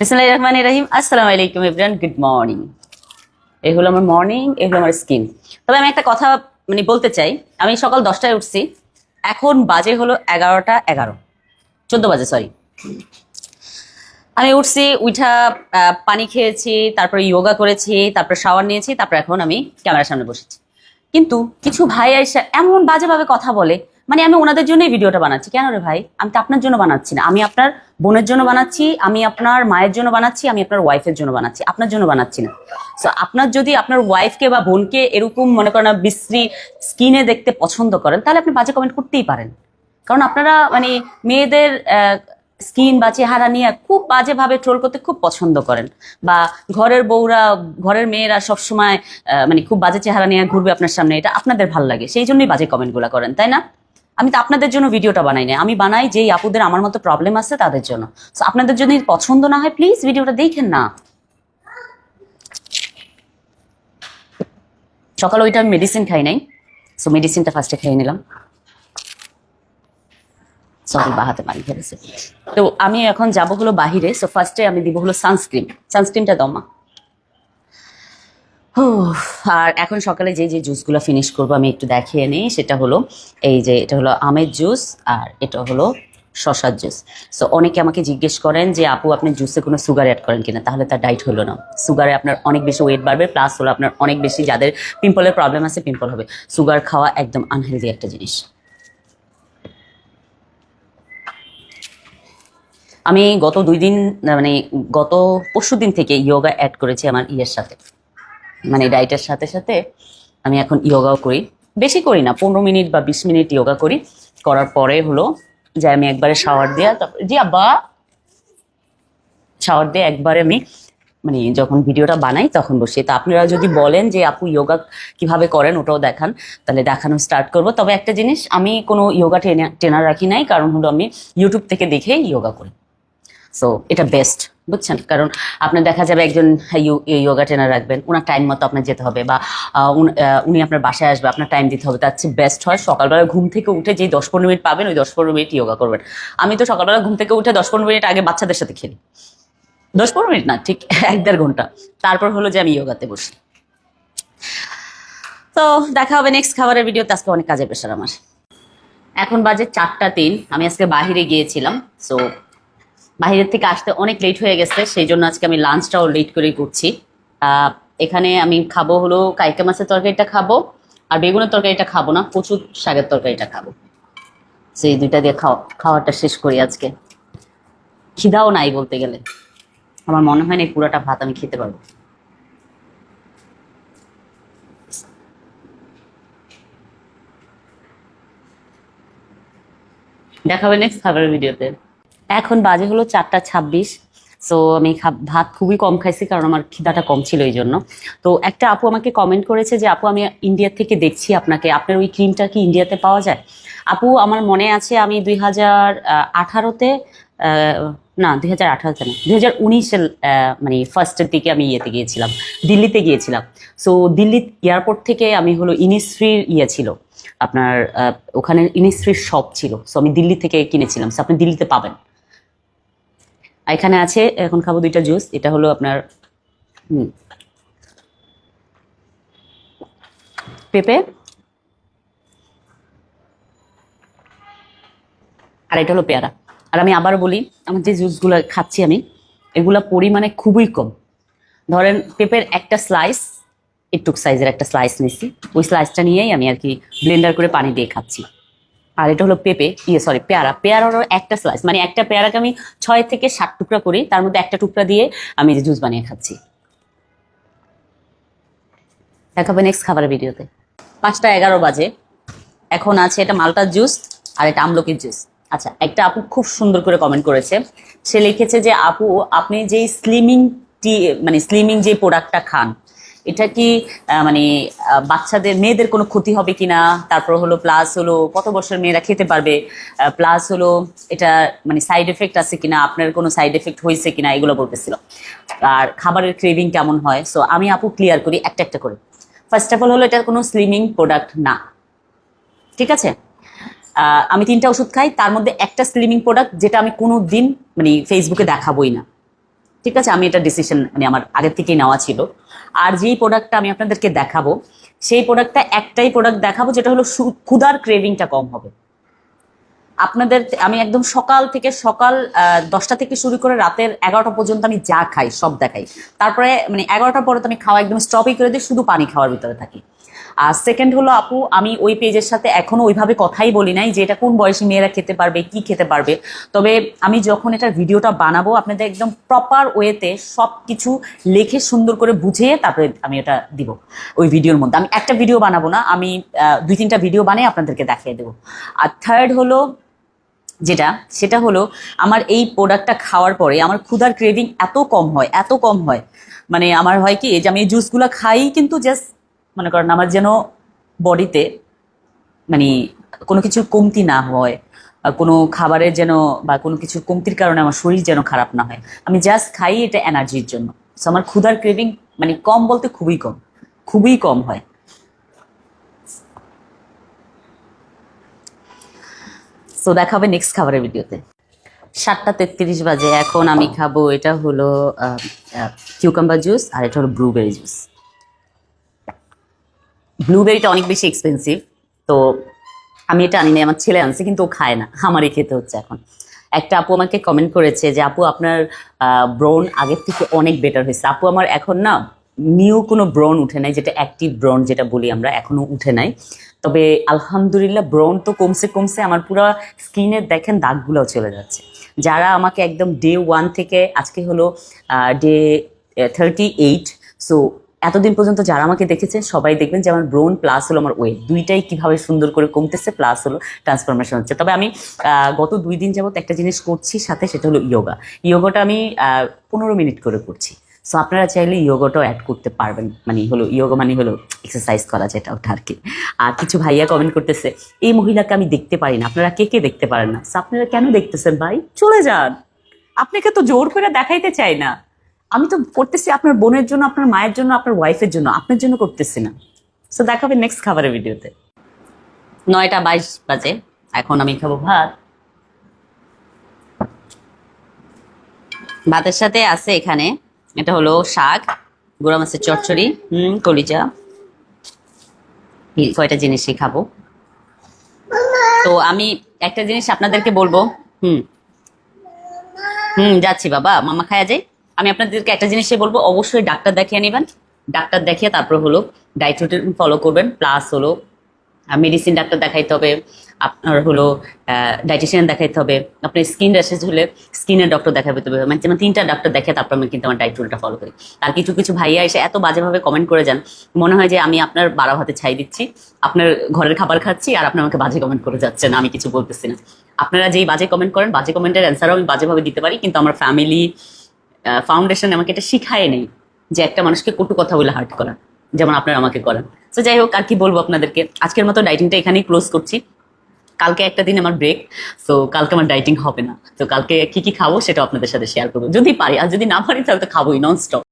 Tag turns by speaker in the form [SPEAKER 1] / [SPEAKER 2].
[SPEAKER 1] বিসমুল্লাহ রহমান রহিম। আসসালামু আলাইকুম এভরিওয়ান গুড মর্নিং এই হলো আমার মর্নিং এই হলো আমার স্কিন তবে আমি একটা কথা মানে বলতে চাই। আমি সকাল দশটায় উঠছি। এখন বাজে হলো এগারোটা এগারো। চোদ্দ বাজে সরি আমি উঠছি উঠা পানি খেয়েছি, তারপরে যোগা করেছি, তারপরে শাওয়ার নিয়েছি, তারপর এখন আমি ক্যামেরার সামনে বসেছি। কিন্তু কিছু ভাই এসে এমন বাজেভাবে কথা বলে মানে আমি ওনাদের জন্যই ভিডিওটা বানাচ্ছি। কেন রে ভাই? আমি তো আপনার জন্য বানাচ্ছি না। আমি আপনার বোনের জন্য বানাচ্ছি, আমি আপনার মায়ের জন্য বানাচ্ছি, আমি আপনার ওয়াইফের জন্য বানাচ্ছি। আপনার জন্য বানাচ্ছি না। সো আপনার যদি আপনার ওয়াইফকে বা বোনকে এরকম মনে করেন বিশ্রী স্কিনে দেখতে পছন্দ করেন, তাহলে আপনি বাজে কমেন্ট করতেই পারেন। কারণ আপনারা মানে মেয়েদের স্কিন বা চেহারা নিয়ে খুব বাজেভাবে ট্রোল করতে খুব পছন্দ করেন। বা ঘরের বউরা, ঘরের মেয়েরা সবসময় মানে খুব বাজে চেহারা নিয়ে ঘুরবে আপনার সামনে, এটা আপনাদের ভালো লাগে। সেই জন্যই বাজে কমেন্টগুলো করেন, তাই না? আমি তো আপনাদের জন্য ভিডিওটা বানাই না আমি বানাই যেই আপুদের আমার মতো প্রবলেম আছে তাদের জন্য। So, আপনাদের যদি পছন্দ না হয় প্লিজ ভিডিওটা দেখেন না। সকালে ওইটা আমি মেডিসিন খাই নাই। সো মেডিসিনটা ফার্স্টে খেয়ে নিলাম। সরি বাহাতে পানি ফেলেছে তো আমি এখন যাব হলো বাহিরে। সো ফার্স্টে আমি দিব হলো সানস্ক্রিন সানস্ক্রিনটা দাও মা। ও আর এখন সকালে যে যে জুসগুলো ফিনিশ করব আমি একটু দেখিয়ে নিই, সেটা হলো এই যে, এটা হলো আমের জুস আর এটা হলো শশার জুস সো অনেকে আমাকে জিজ্ঞেস করেন যে, আপু, আপনি জুসে কোনো সুগার অ্যাড করেন কিনা? তাহলে তার ডাইট হলো না। সুগারে আপনার অনেক বেশি ওয়েট বাড়বে প্লাস হলো আপনার অনেক বেশি যাদের পিম্পলের প্রবলেম আছে পিম্পল হবে। সুগার খাওয়া একদম আনহেলদি একটা জিনিস। আমি গত দুই দিন মানে গত পরশু দিন থেকে ইয়োগা অ্যাড করেছি আমার ইয়ের সাথে। মানে ডায়েটের সাথে সাথে আমি এখন ইয়োগাও করি। বেশি করি না পনেরো মিনিট বা বিশ মিনিট ইয়োগা করি। করার পরে হলো যে আমি একবারে শাওয়ার দেওয়া তারপর জি আব্বা! শাওয়ার দিয়ে একবারে আমি মানে যখন ভিডিওটা বানাই তখন বসি। তা আপনারা যদি বলেন যে আপু ইয়োগা কীভাবে করেন? ওটাও দেখান। তাহলে দেখানো স্টার্ট করব। তবে একটা জিনিস আমি কোনো ইয়োগা ট্রেনার রাখি নাই কারণ হলো আমি ইউটিউব থেকে দেখে ইয়োগা করি। সো এটা বেস্ট বুঝছেন? কারণ আপনার দেখা যাবে একজন ইয়োগা ট্রেনার রাখবেন, ওনার টাইম মতো আপনার যেতে হবে বা উনি আপনার বাসায় আসবে, আপনার টাইম দিতে হবে, তার চেয়ে বেস্ট হয় সকালবেলা ঘুম থেকে উঠে যেই দশ পনেরো মিনিট পাবেন, ওই দশ পনেরো মিনিট ইয়োগা করবেন। আমি তো সকালবেলা ঘুম থেকে উঠে দশ পনেরো মিনিট আগে বাচ্চাদের সাথে খেলি। দশ পনেরো মিনিট না, ঠিক এক দেড় ঘণ্টা। তারপর হলো যে আমি ইয়োগাতে বসি। তো দেখা হবে নেক্সট খাবারের ভিডিওতে আজকে অনেক কাজের প্রেশার আমার। এখন বাজে চারটা তিন, আমি আজকে বাহিরে গিয়েছিলাম সো বাহিরের থেকে আসতে অনেক লেট হয়ে গেছে সেই জন্য আজকে আমি লাঞ্চটাও লেট করেই করছি। এখানে আমি খাব হলো কাইকা মাছের তরকারিটা খাব, আর বেগুনের তরকারিটা খাব না প্রচুর শাকের তরকারিটা খাব। সেই দুইটা দিয়ে খাওয়া, খাওয়াটা শেষ করি আজকে। খিদাও নাই বলতে গেলে। আমার মনে হয় না পুরাটা ভাত আমি খেতে পারব। দেখাবে নেক্সট খাবারের ভিডিওতে এখন বাজে হলো চারটা ছাব্বিশ সো আমি ভাত খুবই কম খাইছি কারণ আমার খিদাটা কম ছিল এই জন্য। তো একটা আপু আমাকে কমেন্ট করেছে যে, আপু, আমি ইন্ডিয়া থেকে দেখছি আপনাকে। আপনার ওই ক্রিমটা কি ইন্ডিয়াতে পাওয়া যায়? আপু, আমার মনে আছে আমি দুই হাজার আঠারোতে না দুই হাজার আঠারোতে না দুই হাজার উনিশের মানে ফার্স্টের দিকে আমি ইয়েতে গিয়েছিলাম, দিল্লিতে গিয়েছিলাম। সো দিল্লি এয়ারপোর্ট থেকে আমি হলো ইনিসফ্রির ইয়ে ছিল। আপনার ওখানে ইনিসফ্রির শপ ছিল। সো আমি দিল্লি থেকে কিনেছিলাম। সো আপনি দিল্লিতে পাবেন। এখানে আছে, এখন খাব দুইটা জুস, এটা হলো আপনার পেঁপে। আর এটা হলো পেয়ারা। আর আমি আবার বলি, আমার যে জুসগুলো খাচ্ছি আমি, এগুলা পরিমাণে খুবই কম। ধরেন পেঁপের একটা স্লাইস একটুক সাইজের একটা স্লাইস নিচ্ছি ওই স্লাইসটা নিয়েই আমি আর কি ব্লেন্ডার করে পানি দিয়ে খাচ্ছি। আর এটা হলো পেঁপে ইয়ে সরি পেয়ারা। পেয়ারারও একটা স্লাইস মানে একটা পেয়ারাকে আমি ছয় থেকে সাত টুকরা করি, তার মধ্যে একটা টুকরা দিয়ে আমি যে জুস বানিয়ে খাচ্ছি। দেখাবে নেক্সট খাবারের ভিডিওতে পাঁচটা এগারো বাজে। এখন আছে এটা মালটার জুস আর এটা আমলকির জুস আচ্ছা একটা আপু খুব সুন্দর করে কমেন্ট করেছে। সে লিখেছে যে, আপু, আপনি যেই স্লিমিং টি মানে স্লিমিং যে প্রোডাক্টটা খান, এটা কি মানে বাচ্চাদের, মেয়েদের কোনো ক্ষতি হবে কিনা? তারপর হলো প্লাস হলো, কত বছর মেয়েরা খেতে পারবে? প্লাস হলো, এটা মানে সাইড এফেক্ট আছে কিনা? আপনার কোনো সাইড এফেক্ট হয়েছে কিনা? এগুলো বলতেছিল। আর খাবারের ক্রেভিং কেমন হয়? সো আমি আপু ক্লিয়ার করি একটা একটা করে। ফার্স্ট অফ অল হলো, এটা কোনো স্লিমিং প্রোডাক্ট না। ঠিক আছে? আমি তিনটা ওষুধ খাই, তার মধ্যে একটা স্লিমিং প্রোডাক্ট যেটা আমি কোনো দিন মানে ফেসবুকে দেখাবোই না। ঠিক আছে, আমি এটা ডিসিশন মানে আমার আগের থেকেই নেওয়া ছিল। আর যেই প্রোডাক্টটা আমি আপনাদেরকে দেখাবো, সেই প্রোডাক্টটা একটাই প্রোডাক্ট দেখাবো, যেটা হলো ক্ষুধার ক্রেভিংটা কম হবে। আপনাদের আমি একদম সকাল থেকে সকাল দশটা থেকে শুরু করে রাতের এগারোটা পর্যন্ত আমি যা খাই, সব দেখাই। তারপরে মানে এগারোটার পরে তো আমি খাওয়া একদম স্টপই করে দিই, শুধু পানি খাওয়ার ভিতরে থাকি। আর সেকেন্ড হলো, আপু, আমি ওই পেজের সাথে এখনও ওইভাবে কথাই বলি নাই যে এটা কোন বয়সী মেয়েরা খেতে পারবে, কি খেতে পারবে। তবে আমি যখন এটার ভিডিওটা বানাবো, আপনাদের একদম প্রপার ওয়েতে সব কিছু লিখে সুন্দর করে বুঝিয়ে তারপরে আমি এটা দিব ওই ভিডিওর মধ্যে। আমি একটা ভিডিও বানাবো না, আমি দুই তিনটা ভিডিও বানিয়ে আপনাদেরকে দেখিয়ে দেবো। আর থার্ড হলো যেটা, সেটা হলো আমার এই প্রোডাক্টটা খাওয়ার পরে আমার ক্ষুধার ক্রেভিং এত কম হয়, এত কম হয়। মানে আমার হয় কি যে আমি এই জুসগুলো খাই কিন্তু জাস্ট মনে করেন আমার যেন বডিতে মানে কোনো কিছু কমতি না হয় কোনো খাবারের যেন, বা কোনো কিছু কমতির কারণে আমার শরীর যেন খারাপ না হয়। আমি জাস্ট খাই এটা এনার্জির জন্য। সো আমার ক্ষুধার ক্রেভিং মানে কম বলতে খুবই কম খুবই কম হয়। সো দেখা হবে নেক্সট খাবারের ভিডিওতে। সাতটা তেত্রিশ বাজে, এখন আমি খাব, এটা হলো কিউকাম্বার জুস আর এটা হলো ব্লুবেরি জুস ব্লুবেরিটা অনেক বেশি এক্সপেন্সিভ তো আমি এটা আনি নাই আমার ছেলে আনছে, কিন্তু ও খায় না, আমারই খেতে হচ্ছে এখন। একটা আপু আমাকে কমেন্ট করেছে যে, আপু, আপনার ব্রন আগের থেকে অনেক বেটার হয়েছে। আপু, আমার এখন না নিউ কোনো ব্রন উঠে নাই, যেটা অ্যাক্টিভ ব্রন যেটা বলি আমরা, এখনও উঠে নাই। তবে আলহামদুলিল্লাহ ব্রন তো কমছে কমছে আমার পুরো স্কিনের দেখেন দাগগুলোও চলে যাচ্ছে। যারা আমাকে একদম ডে ওয়ান থেকে আজকে হলো ডে থার্টি এইট সো এতদিন পর্যন্ত যারা আমাকে দেখেছেন সবাই দেখবেন যে আমার ব্রোন প্লাস হলো আমার ওয়েট দুইটাই কীভাবে সুন্দর করে কমতেছে প্লাস হলো ট্রান্সফরমেশন হচ্ছে। তবে আমি গত দুই দিন যাবত একটা জিনিস করছি সাথে, সেটা হলো ইয়োগা ইয়োগাটা আমি পনেরো মিনিট করে করছি। সো আপনারা চাইলে ইয়োগাটাও অ্যাড করতে পারবেন। মানে হলো ইয়োগা মানে হলো এক্সারসাইজ করা যেটা ওটা আর কি। আর কিছু ভাইয়া কমেন্ট করতেছে, এই মহিলাকে আমি দেখতে পারি না। আপনারা কে কে দেখতে পারেন না? So, আপনারা কেন দেখতেছেন ভাই? চলে যান। আপনাকে তো জোর করে দেখাইতে চাই না। আমি তো করতেছি আপনার বোনের জন্য, আপনার মায়ের জন্য, আপনার ওয়াইফের জন্য। আপনার জন্য করতেছি না। সো দেখাবে নেক্সট খাবারের ভিডিওতে নয়টা বাইশ বাজে। এখন আমি খাব ভাত। ভাতের সাথে আছে এখানে এটা হলো শাক গোড়া মাছের চচ্চড়ি হুম। কলিজা। এই কয়টা জিনিসই খাব। তো আমি একটা জিনিস আপনাদেরকে বলব। হুম। হুম যাচ্ছি বাবা মামা খায়া যাই। আমি আপনাদেরকে একটা জিনিসই বলব অবশ্যই ডাক্তার দেখিয়ে নেবেন। ডাক্তার দেখিয়ে তারপর হলো ডায়েট রুটিন ফলো করবেন প্লাস হলো মেডিসিন ডাক্তার দেখাইতে হবে। আপনার হলো ডাইটিশিয়ান দেখাইতে হবে, আপনার স্কিন র্যাশেজ হলে স্কিনের ডক্টর দেখাতে হবে মানে যেমন তিনটা ডাক্তার দেখে তারপর আমি কিন্তু আমার ডায়েট রুলটা ফলো করি। আর কিছু কিছু ভাইয়া এসে এত বাজেভাবে কমেন্ট করে যান, মনে হয় যে আমি আপনার বারো হাতে ছাই দিচ্ছি, আপনার ঘরের খাবার খাচ্ছি আর আপনার আমাকে বাজে কমেন্ট করে যাচ্ছেন, আমি কিছু বলতেছি না। আপনারা যেই বাজে কমেন্ট করেন, বাজে কমেন্টের অ্যান্সারও আমি বাজেভাবে দিতে পারি, কিন্তু আমার ফ্যামিলি ফাউন্ডেশন আমাকে এটা শিখায় নেই যে একটা মানুষকে কটু কথা বলে হার্ট করা, যেমন আপনারা আমাকে করেন। তো যাই হোক, আর কি বলব আপনাদেরকে, আজকের মতো ডাইটিংটা এখানেই ক্লোজ করছি। কালকে একটা দিন আমার ব্রেক সো কালকে আমার ডাইটিং হবে না। তো কালকে কি কি খাব সেটা আপনাদের সাথে শেয়ার করব। যদি পারি, আর যদি না পারি, তাহলে তো খাবোই নন স্টপ